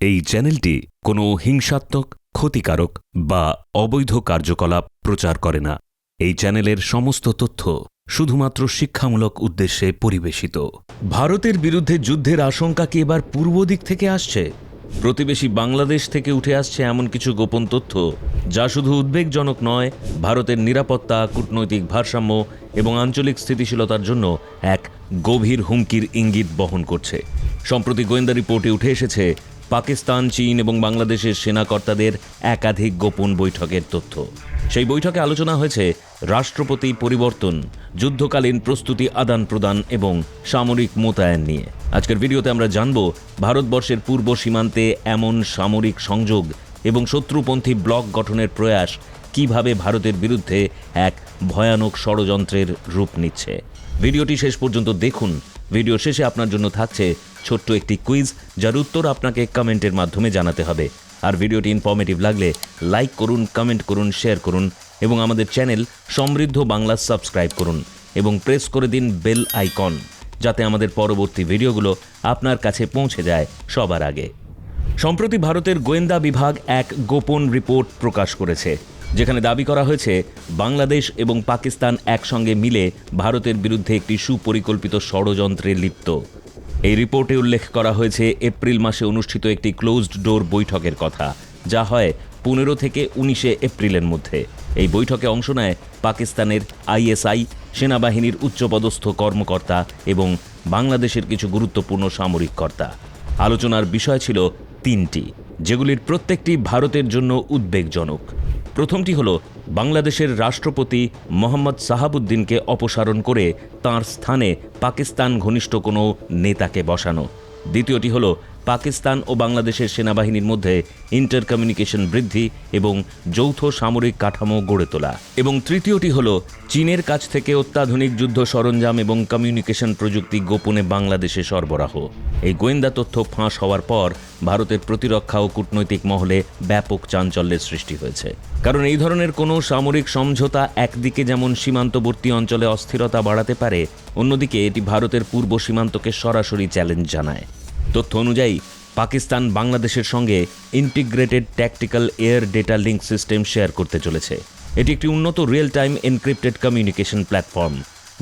এই চ্যানেলটি কোনো হিংসাত্মক, ক্ষতিকারক বা অবৈধ কার্যকলাপ প্রচার করে না। এই চ্যানেলের সমস্ত তথ্য শুধুমাত্র শিক্ষামূলক উদ্দেশ্যে পরিবেশিত। ভারতের বিরুদ্ধে যুদ্ধের আশঙ্কা কি এবার পূর্ব দিক থেকে আসছে? প্রতিবেশী বাংলাদেশ থেকে উঠে আসছে এমন কিছু গোপন তথ্য, যা শুধু উদ্বেগজনক নয়, ভারতের নিরাপত্তা, কূটনৈতিক ভারসাম্য এবং আঞ্চলিক স্থিতিশীলতার জন্য এক গভীর হুমকির ইঙ্গিত বহন করছে। সম্প্রতি গোয়েন্দা রিপোর্টে উঠে এসেছে পাকিস্তান, চীন এবং বাংলাদেশের সেনাকর্তাদের একাধিক গোপন বৈঠকের তথ্য। সেই বৈঠকে আলোচনা হয়েছে রাষ্ট্রপতি পরিবর্তন, যুদ্ধকালীন প্রস্তুতি আদান প্রদান এবং সামরিক মোতায়েন নিয়ে। আজকের ভিডিওতে আমরা জানব ভারতবর্ষের পূর্ব সীমান্তে এমন সামরিক সংযোগ এবং শত্রুপন্থী ব্লক গঠনের প্রয়াস কীভাবে ভারতের বিরুদ্ধে এক ভয়ানক ষড়যন্ত্রের রূপ নিচ্ছে। ভিডিওটি শেষ পর্যন্ত দেখুন। ভিডিও শেষে আপনার জন্য থাকছে ছোট্ট একটি কুইজ যার উত্তর আপনাকে কমেন্টের মাধ্যমে জানাতে হবে। আর ভিডিওটি ইনফর্মেটিভ লাগলে লাইক করুন কমেন্ট করুন শেয়ার করুন, এবং আমাদের চ্যানেল সমৃদ্ধ বাংলা সাবস্ক্রাইব করুন, এবং প্রেস করে দিন বেল আইকন যাতে আমাদের পরবর্তী ভিডিওগুলো আপনার কাছে পৌঁছে যায় সবার আগে। সম্প্রতি ভারতের গোয়েন্দা বিভাগ এক গোপন রিপোর্ট প্রকাশ করেছে, যেখানে দাবি করা হয়েছে, বাংলাদেশ এবং পাকিস্তান একসঙ্গে মিলে ভারতের বিরুদ্ধে একটি সুপরিকল্পিত ষড়যন্ত্রে লিপ্ত। এই রিপোর্টে উল্লেখ করা হয়েছে, এপ্রিল মাসে অনুষ্ঠিত একটি ক্লোজড ডোর বৈঠকের কথা, যা হয় পনেরো থেকে উনিশে এপ্রিলের মধ্যে। এই বৈঠকে অংশ নেয় পাকিস্তানের আইএসআই, সেনাবাহিনীর উচ্চপদস্থ কর্মকর্তা এবং বাংলাদেশের কিছু গুরুত্বপূর্ণ সামরিক কর্তা। আলোচনার বিষয় ছিল তিনটি, যেগুলির প্রত্যেকটি ভারতের জন্য উদ্বেগজনক। প্রথমটি হল বাংলাদেশের রাষ্ট্রপতি মোহাম্মদ সাহাবুদ্দিনকে অপসারণ করে তার স্থানে পাকিস্তান ঘনিষ্ঠ কোনো নেতাকে বসানো। দ্বিতীয়টি হল পাকিস্তান ও বাংলাদেশের সেনাবাহিনীর মধ্যে ইন্টার কমিউনিকেশন বৃদ্ধি এবং যৌথ সামরিক কাঠামো গড়ে তোলা। এবং তৃতীয়টি হল, চীনের কাছ থেকে অত্যাধুনিক যুদ্ধ সরঞ্জাম এবং কমিউনিকেশন প্রযুক্তি গোপনে বাংলাদেশে সরবরাহ। এই গোয়েন্দা তথ্য ফাঁস হওয়ার পর ভারতের প্রতিরক্ষা ও কূটনৈতিক মহলে ব্যাপক চাঞ্চল্যের সৃষ্টি হয়েছে। কারণ এই ধরনের কোনো সামরিক সমঝোতা একদিকে যেমন সীমান্তবর্তী অঞ্চলে অস্থিরতা বাড়াতে পারে, অন্যদিকে এটি ভারতের পূর্ব সীমান্তকে সরাসরি চ্যালেঞ্জ জানায়। তথ্য অনুযায়ী, পাকিস্তান বাংলাদেশের সঙ্গে integrated tactical air data link system share করতে চলেছে। এটি একটি উন্নত real time encrypted communication platform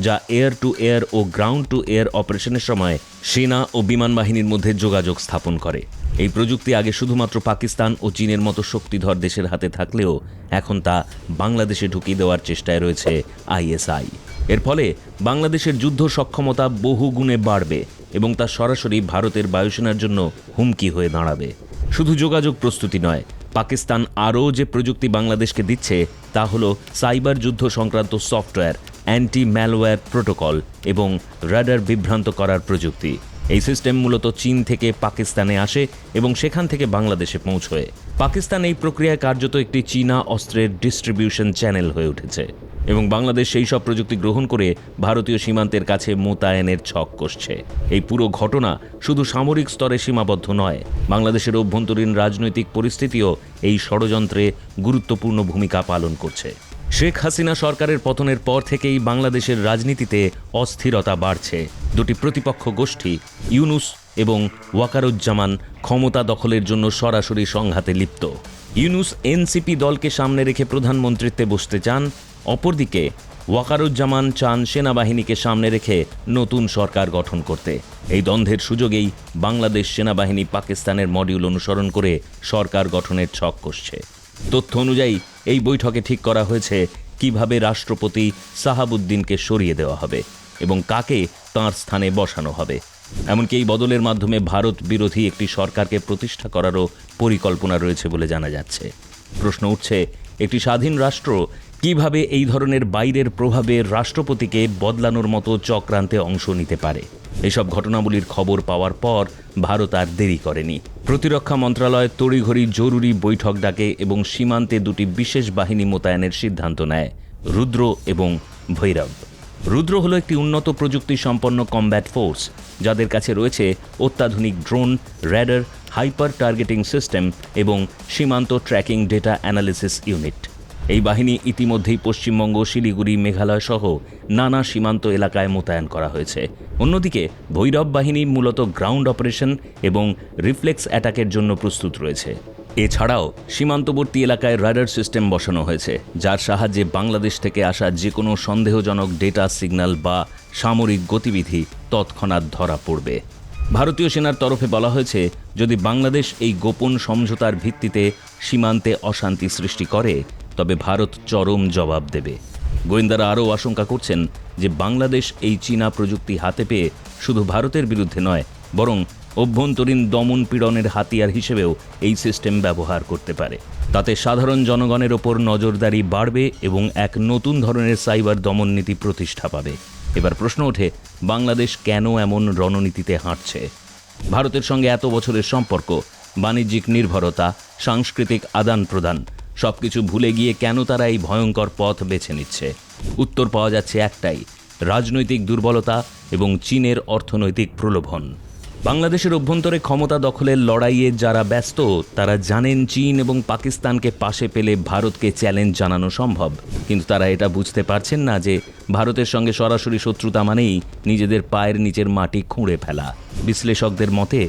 যা এয়ার টু এয়ার ও গ্রাউন্ড টু এয়ার অপারেশনের সময় সেনা ও বিমান বাহিনীর মধ্যে যোগাযোগ স্থাপন করে। এই প্রযুক্তি আগে শুধুমাত্র পাকিস্তান ও চীনের মতো শক্তিধর দেশের হাতে থাকলেও এখন তা বাংলাদেশে ঢুকিয়ে দেওয়ার চেষ্টায় রয়েছে আইএসআই। এর ফলে বাংলাদেশের যুদ্ধ সক্ষমতা বহু গুণে বাড়বে এবং তা সরাসরি ভারতের বায়ুসেনার জন্য হুমকি হয়ে দাঁড়াবে। শুধু যোগাযোগ প্রস্তুতি নয়, পাকিস্তান আরও যে প্রযুক্তি বাংলাদেশকে দিচ্ছে তা হল সাইবার যুদ্ধ সংক্রান্ত সফটওয়্যার অ্যান্টি ম্যালওয়্যার প্রোটোকল এবং রাডার বিভ্রান্ত করার প্রযুক্তি। এই সিস্টেম মূলত চীন থেকে পাকিস্তানে আসে এবং সেখান থেকে বাংলাদেশে পৌঁছয়। পাকিস্তান এই প্রক্রিয়ায় কার্যত একটি চীনা অস্ত্রের ডিস্ট্রিবিউশন চ্যানেল হয়ে উঠেছে। এবং বাংলাদেশ সেই সব প্রযুক্তি গ্রহণ করে ভারতীয় সীমান্তের কাছে মোতায়েনের ছক কষছে। এই পুরো ঘটনা শুধু সামরিক স্তরে সীমাবদ্ধ নয়, বাংলাদেশের অভ্যন্তরীণ রাজনৈতিক পরিস্থিতিও এই ষড়যন্ত্রে গুরুত্বপূর্ণ ভূমিকা পালন করছে। শেখ হাসিনা সরকারের পতনের পর থেকেই বাংলাদেশের রাজনীতিতে অস্থিরতা বাড়ছে। দুটি প্রতিপক্ষ গোষ্ঠী, ইউনুস এবং ওয়াকারুজ্জামান, ক্ষমতা দখলের জন্য সরাসরি সংঘাতে লিপ্ত। ইউনুস এনসিপি দলকে সামনে রেখে প্রধানমন্ত্রীত্বে বসতে চান অপরদিকে, ওয়াকারুজ্জামান চান সেনাবাহিনীকে সামনে রেখে নতুন সরকার গঠন করতে। এই দ্বন্দ্বের সুযোগেই বাংলাদেশ সেনাবাহিনী পাকিস্তানের মডিউল অনুসরণ করে সরকার গঠনের ছক কষছে। তথ্য অনুযায়ী, এই বৈঠকে ঠিক করা হয়েছে কীভাবে রাষ্ট্রপতি সাহাবুদ্দিনকে সরিয়ে দেওয়া হবে এবং কাকে তাঁর স্থানে বসানো হবে। এমনকি এই বদলের মাধ্যমে ভারত বিরোধী একটি সরকারকে প্রতিষ্ঠা করারও পরিকল্পনা রয়েছে বলে জানা যাচ্ছে। প্রশ্ন উঠছে একটি স্বাধীন রাষ্ট্র, কীভাবে এই ধরনের বাইরের প্রভাবে রাষ্ট্রপতিকে বদলানোর মতো চক্রান্তে অংশ নিতে পারে? এসব ঘটনাবলীর খবর পাওয়ার পর ভারত আর দেরি করেনি। প্রতিরক্ষা মন্ত্রণালয় তড়িঘড়ি জরুরি বৈঠক ডাকে এবং সীমান্তে দুটি বিশেষ বাহিনী মোতায়েনের সিদ্ধান্ত নেয়, রুদ্র এবং ভৈরব। রুদ্র হলো একটি উন্নত প্রযুক্তি সম্পন্ন কমব্যাট ফোর্স যাদের কাছে রয়েছে অত্যাধুনিক drone radar hyper targeting system এবং সীমান্ত ট্র্যাকিং ডেটা অ্যানালিসিস ইউনিট এই বাহিনী ইতিমধ্যেই পশ্চিমবঙ্গ, শিলিগুড়ি, মেঘালয় সহ নানা সীমান্ত এলাকায় মোতায়েন করা হয়েছে। অন্যদিকে, ভৈরব বাহিনী মূলত গ্রাউন্ড অপারেশন এবং রিফ্লেক্স অ্যাটাকের জন্য প্রস্তুত রয়েছে। এছাড়াও সীমান্তবর্তী এলাকায় রাডার সিস্টেম বসানো হয়েছে, যার সাহায্যে বাংলাদেশ থেকে আসা যে কোনো সন্দেহজনক ডেটা সিগন্যাল বা সামরিক গতিবিধি তৎক্ষণাৎ ধরা পড়বে। ভারতীয় সেনার তরফে বলা হয়েছে, যদি বাংলাদেশ এই গোপন সমঝোতার ভিত্তিতে সীমান্তে অশান্তি সৃষ্টি করে, তবে ভারত চরম জবাব দেবে। গোয়েন্দারা আরও আশঙ্কা করছেন যে বাংলাদেশ এই চীনা প্রযুক্তি হাতে পেয়ে শুধু ভারতের বিরুদ্ধে নয়, বরং অভ্যন্তরীণ দমন পীড়নের হাতিয়ার হিসেবেও এই সিস্টেম ব্যবহার করতে পারে। তাতে সাধারণ জনগণের ওপর নজরদারি বাড়বে এবং এক নতুন ধরনের সাইবার দমন নীতি প্রতিষ্ঠা পাবে। এবার প্রশ্ন ওঠে, বাংলাদেশ কেন এমন রণনীতিতে হাঁটছে? ভারতের সঙ্গে এত বছরের সম্পর্ক, বাণিজ্যিক নির্ভরতা, সাংস্কৃতিক আদান প্রদান, সবকিছু ভুলে গিয়ে কেন তারা এই ভয়ঙ্কর পথ বেছে নিচ্ছে? উত্তর পাওয়া যাচ্ছে একটাই, রাজনৈতিক দুর্বলতা এবং চীনের অর্থনৈতিক প্রলোভন। বাংলাদেশের অভ্যন্তরে ক্ষমতা দখলের লড়াইয়ে যারা ব্যস্ত, তারা জানেন চীন এবং পাকিস্তানকে পাশে পেলে ভারতকে চ্যালেঞ্জ জানানো সম্ভব। কিন্তু তারা এটা বুঝতে পারছেন না যে ভারতের সঙ্গে সরাসরি শত্রুতা মানেই নিজেদের পায়ের নিচের মাটি খুঁড়ে ফেলা। বিশ্লেষকদের মতে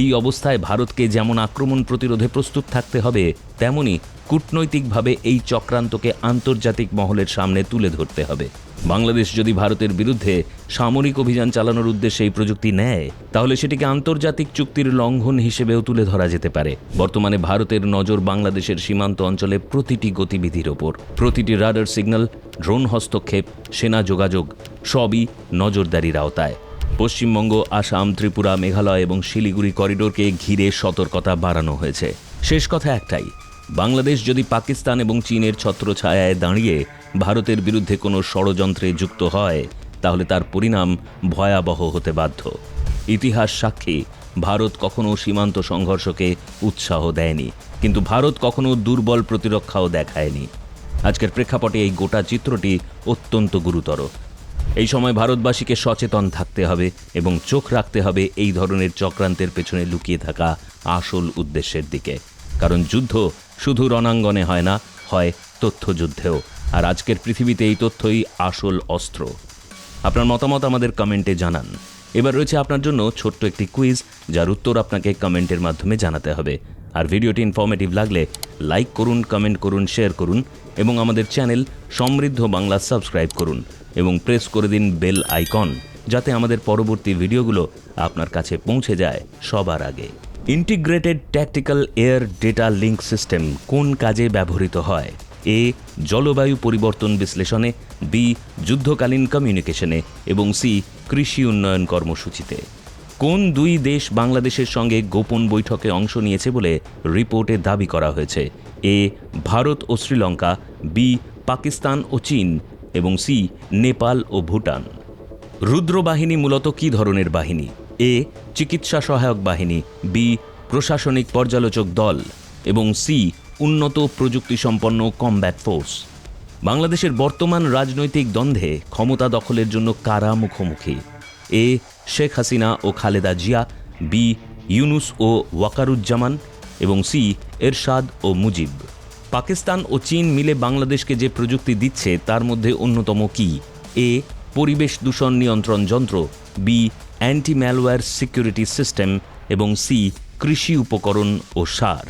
এই অবস্থায় ভারতকে যেমন আক্রমণ প্রতিরোধে প্রস্তুত থাকতে হবে, তেমনি কূটনৈতিকভাবে এই চক্রান্তকে আন্তর্জাতিক মহলের সামনে তুলে ধরতে হবে। বাংলাদেশ যদি ভারতের বিরুদ্ধে সামরিক অভিযান চালানোর উদ্দেশ্যে এই প্রযুক্তি নেয়, তাহলে সেটিকে আন্তর্জাতিক চুক্তির লঙ্ঘন হিসেবেও তুলে ধরা যেতে পারে। বর্তমানে ভারতের নজর বাংলাদেশের সীমান্ত অঞ্চলে প্রতিটি গতিবিধির ওপর। প্রতিটি রাডার সিগন্যাল, ড্রোন হস্তক্ষেপ, সেনা যোগাযোগ, সবই নজরদারির আওতায়। পশ্চিমবঙ্গ, আসাম, ত্রিপুরা, মেঘালয় এবং শিলিগুড়ি করিডোরকে ঘিরে সতর্কতা বাড়ানো হয়েছে। শেষ কথা একটাই, বাংলাদেশ যদি পাকিস্তান এবং চীনের ছত্রছায়ায় দাঁড়িয়ে ভারতের বিরুদ্ধে কোনো ষড়যন্ত্রে যুক্ত হয়, তাহলে তার পরিণাম ভয়াবহ হতে বাধ্য। ইতিহাস সাক্ষী, ভারত কখনো সীমান্ত সংঘর্ষকে উৎসাহ দেয়নি, কিন্তু ভারত কখনো দুর্বল প্রতিরক্ষাও দেখায়নি। আজকের প্রেক্ষাপটে এই গোটা চিত্রটি অত্যন্ত গুরুতর। এই সময় ভারতবাসীকে সচেতন থাকতে হবে এবং চোখ রাখতে হবে এই ধরনের চক্রান্তের পেছনে লুকিয়ে থাকা আসল উদ্দেশ্যের দিকে। কারণ যুদ্ধ শুধু রণাঙ্গনে হয় না, হয় তথ্যযুদ্ধেও। আর আজকের পৃথিবীতে এই তথ্যই আসল অস্ত্র। আপনার মতামত আমাদের কমেন্টে জানান। এবার রয়েছে আপনার জন্য ছোট্ট একটি কুইজ, যার উত্তর আপনাকে কমেন্টের মাধ্যমে জানাতে হবে। আর ভিডিওটি ইনফর্মেটিভ লাগলে লাইক করুন কমেন্ট করুন শেয়ার করুন এবং আমাদের চ্যানেল সমৃদ্ধ বাংলা সাবস্ক্রাইব করুন এবং প্রেস করে দিন বেল আইকন যাতে আমাদের পরবর্তী ভিডিওগুলো আপনার কাছে পৌঁছে যায় সবার আগে। Integrated tactical air data link system কোন কাজে ব্যবহৃত হয়? এ জলবায়ু পরিবর্তন বিশ্লেষণে বি যুদ্ধকালীন কমিউনিকেশনে এবং সি কৃষি উন্নয়ন কর্মসূচিতে। কোন দুই দেশ বাংলাদেশের সঙ্গে গোপন বৈঠকে অংশ নিয়েছে বলে রিপোর্টে দাবি করা হয়েছে? এ, ভারত ও শ্রীলঙ্কা, বি, পাকিস্তান ও চীন, এবং সি, নেপাল ও ভুটান। রুদ্র বাহিনী মূলত কী ধরনের বাহিনী? এ, চিকিৎসা সহায়ক বাহিনী, বি, প্রশাসনিক পর্যালোচক দল, এবং সি, উন্নত প্রযুক্তিসম্পন্ন কমব্যাট ফোর্স বাংলাদেশের বর্তমান রাজনৈতিক দ্বন্দ্বে ক্ষমতা দখলের জন্য কারা মুখোমুখি? এ শেখ হাসিনা ও খালেদা জিয়া, বি ইউনুস ও ওয়াকারুজ্জামান এবং সি এরশাদ ও মুজিব। পাকিস্তান ও চীন মিলে বাংলাদেশকে যে প্রযুক্তি দিচ্ছে, তার মধ্যে অন্যতম কি? এ পরিবেশ দূষণ নিয়ন্ত্রণ যন্ত্র, B anti malware security system এবং সি কৃষি উপকরণ ও সার।